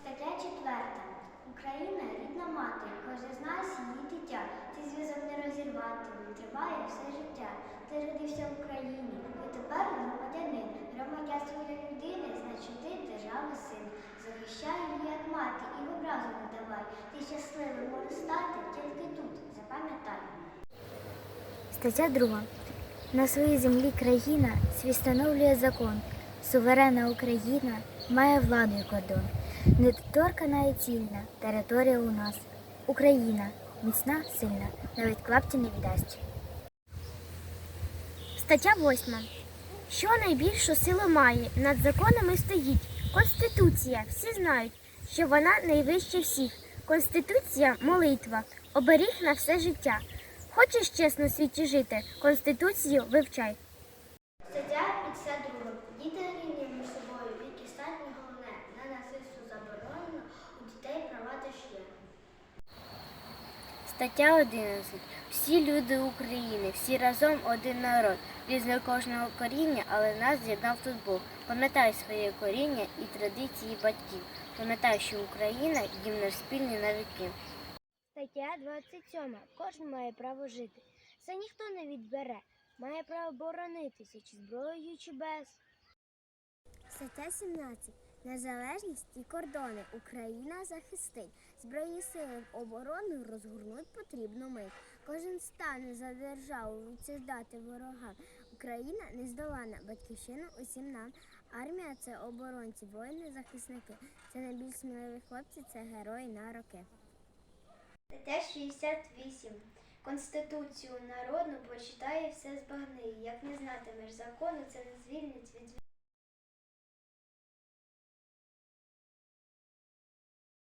Стаття 4. Україна рідна мати, кожен з нас її дитя. Цей зв'язок не розірвати, він триває все життя. Ти родився в Україні, і тепер громадянин. Громадянство як людини, значить ти держави син. Захищай її як мати і образу не давай. Ти щасливим можеш стати тільки тут. Запам'ятай. Стаття 2. На своїй землі країна свій встановлює закон. Суверенна Україна має владу і кордон. Недоторкана і цільна територія у нас. Україна міцна, сильна, навіть клапті не віддасть. Стаття 8. Що найбільшу силу має, над законами стоїть. Конституція. Всі знають, що вона найвища всіх. Конституція молитва, оберіг на все життя. Хочеш чесно в світі жити, Конституцію вивчай. Стаття 11. Всі люди України, всі разом один народ. Різне кожного коріння, але нас з'єднав тут Бог. Пам'ятай своє коріння і традиції батьків. Пам'ятай, що Україна дім наш спільний на віки. Стаття 27. Кожен має право жити. Це ніхто не відбере. Має право боронитися, чи зброєю, чи без. Стаття 17. Незалежність і кордони Україна захистить. Збройні сили оборону розгорнуть потрібну мить. Кожен стане за державу відсіждати ворогам. Україна нездолана, батьківщина усім нам. Армія це оборонці, воїни, захисники. Це найбільш сміливі хлопці, це герої на роки. Стаття 68. Конституцію народну почитає все збагни. Як не знатимеш закону, це не звільнить від